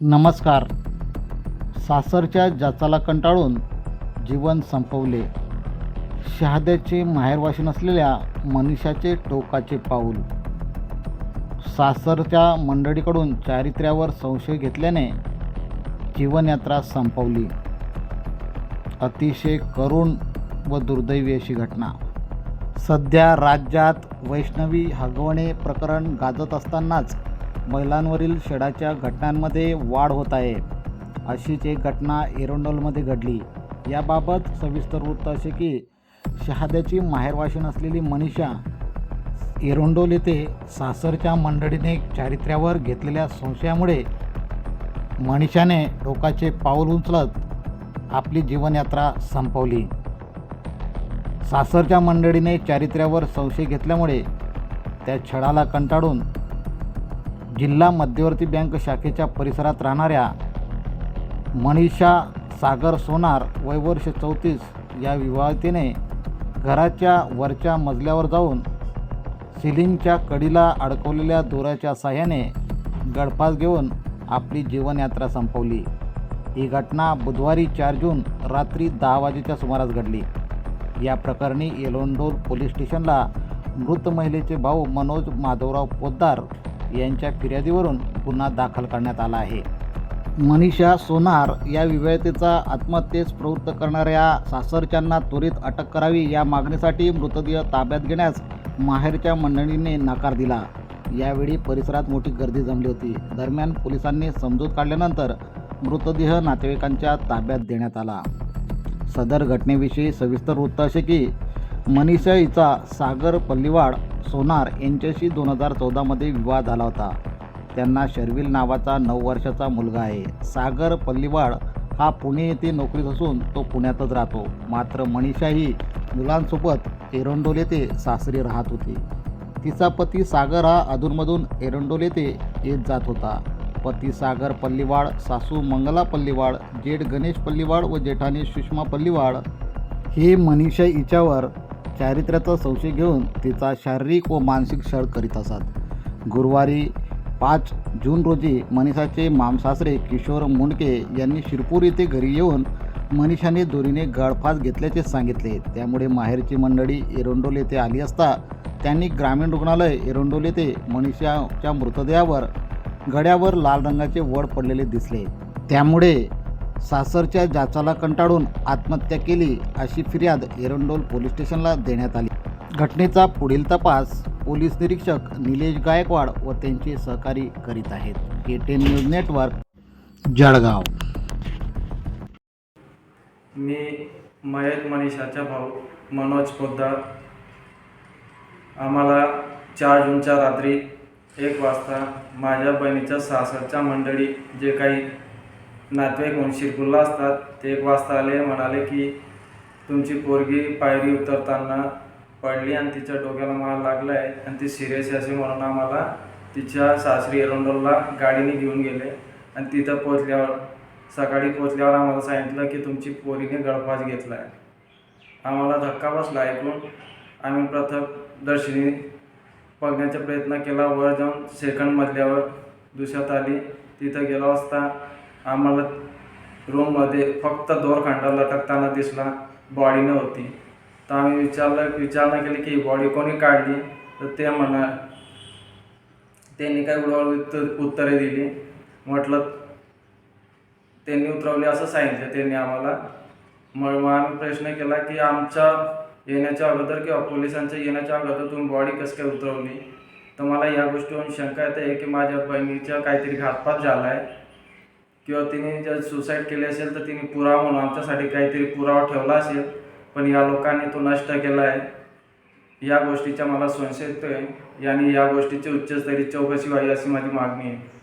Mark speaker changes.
Speaker 1: नमस्कार. सासरच्या जाचाला कंटाळून जीवन संपवले. शहाद्याचे माहेरवाशी नसलेल्या मनीषाचे टोकाचे पाऊल. सासरच्या मंडळीकडून चारित्र्यावर संशय घेतल्याने जीवनयात्रा संपवली. अतिशय करुण व दुर्दैवी अशी घटना. सध्या राज्यात वैष्णवी हगवणे प्रकरण गाजत असतानाच महिलांवरील छेडाच्या घटनांमध्ये वाढ होत आहे. अशीच एक घटना एरोंडोलमध्ये घडली. याबाबत सविस्तर वृत्त असे की शहाद्याची माहेरवाशी नसलेली मनीषा एरोंडोल येथे सासरच्या मंडळीने चारित्र्यावर घेतलेल्या संशयामुळे मनीषाने टोकाचे पाऊल उचलत आपली जीवनयात्रा संपवली. सासरच्या मंडळीने चारित्र्यावर संशय घेतल्यामुळे त्या छळाला कंटाळून जिल्हा मध्यवर्ती बँक शाखेच्या परिसरात राहणाऱ्या मनीषा सागर सोनार वय वर्ष चौतीस या विवाहितेने घराच्या वरच्या मजल्यावर जाऊन सिलिंगच्या कडीला अडकवलेल्या दोऱ्याच्या साह्याने गळफास घेऊन आपली जीवनयात्रा संपवली. ही घटना बुधवारी चार जून रात्री दहा वाजेच्या सुमारास घडली. या प्रकरणी येलोंडोल पोलीस स्टेशनला मृत महिलेचे भाऊ मनोज माधवराव पोद्दार यांच्या फिर्यादीवरून गुन्हा दाखल करण्यात आला आहे. मनीषा सोनार या विवाहितेचा आत्महत्येस प्रवृत्त करणाऱ्या सासरच्यांना त्वरित अटक करावी या मागणीसाठी मृतदेह ताब्यात घेण्यास माहेरच्या मंडळीने नकार दिला. यावेळी परिसरात मोठी गर्दी जमली होती. दरम्यान पोलिसांनी समजूत काढल्यानंतर मृतदेह नातेवाईकांच्या ताब्यात देण्यात आला. सदर घटनेविषयी सविस्तर वृत्त असे की मनीषा हिचा सागर पल्लीवाड सोनार यांच्याशी दोन हजार चौदामध्ये विवाह झाला होता. त्यांना शर्विल नावाचा नऊ वर्षाचा मुलगा आहे. सागर पल्लीवाड हा पुणे येथे नोकरीत असून तो पुण्यातच राहतो. मात्र मनीषा ही मुलांसोबत एरंडोल येथे सासरी राहत होती. तिचा पती सागर हा अधूनमधून एरंडोल येथे येत जात होता. पती सागर पल्लीवाड सासू मंगला पल्लीवाड जेठ गणेश पल्लीवाड व जेठाणी सुषमा पल्लीवाड हे मनीषा हिच्यावर चारित्र्याचा संशय घेऊन तिचा शारीरिक व मानसिक छळ करीत असत. गुरुवारी पाच जून रोजी मनीषाचे मामसासरे किशोर मुंडके यांनी शिरपूर येथे घरी येऊन मनीषाने दोरीने गळफास घेतल्याचे सांगितले. त्यामुळे माहेरची मंडळी एरोंडोल येथे आली असता त्यांनी ग्रामीण रुग्णालय एरोंडोल येथे मनीषाच्या मृतदेहावर गड्यावर लाल रंगाचे वड पडलेले दिसले. त्यामुळे सासरच्या जाचाला कंटाळून आत्महत्या केली अशी फिर्याद एरंडोल पोलीस स्टेशनला देण्यात आली. घटनेचा पुढील तपास पोलीस निरीक्षक निलेश गायकवाड व त्यांचे सहकारी करीत आहेत. K ten news network Jalgaon.
Speaker 2: मी मयत मनीषाचा भाऊ मनोज पोद्दार आम्हाला चार जूनच्या रात्री एक वाजता माझ्या बहिणीच्या सासरच्या मंडळी जे काही नातेवाईक म्हणून शिरपूरला असतात. ते एक वाजता आले म्हणाले की तुमची पोरगी पायरी उतरताना पडली आणि तिच्या डोक्याला मार लागला आहे आणि ती सिरियस आहे असे म्हणून आम्हाला तिच्या सासरी एरोंडोलला गाडीने घेऊन गेले आणि तिथं पोचल्यावर सकाळी पोचल्यावर आम्हाला सांगितलं की तुमची पोरीने गळफास घेतला आहे आम्हाला धक्का बसला ऐकून. आम्ही प्रथम दर्शनी बघण्याचा प्रयत्न केला. वर जाऊन सेकंड मजल्यावर दुसऱ्यात आली. तिथं गेलो असता आम्हाला रूममध्ये फक्त दोरखंडा लटकताना दिसला. बॉडी नव्हती. तर आम्ही विचारलं विचारणा केली की बॉडी कोणी काढली? तर ते म्हणा त्यांनी काय उडवळ उत्तर उत्तरे दिली? म्हटलं त्यांनी उतरवली असं सांगितलं. त्यांनी आम्हाला मग मग आम्ही प्रश्न केला की आमच्या येण्याच्या अगोदर किंवा पोलिसांच्या येण्याच्या अगोदर तुम्ही बॉडी कसं काय उतरवली? तर मला या गोष्टीवरून शंका येते की माझ्या बहिणीचा काहीतरी घातपात झाला आहे किंवा तिने जर सुसाईड केली असेल तर तिने पुरावा म्हणून आमच्यासाठी काहीतरी पुरावा ठेवला असेल. पण या लोकांनी तो नष्ट केला आहे. या गोष्टीचा मला संशय आहे आणि या गोष्टीची उच्चस्तरीय चौकशी व्हावी अशी माझी मागणी आहे.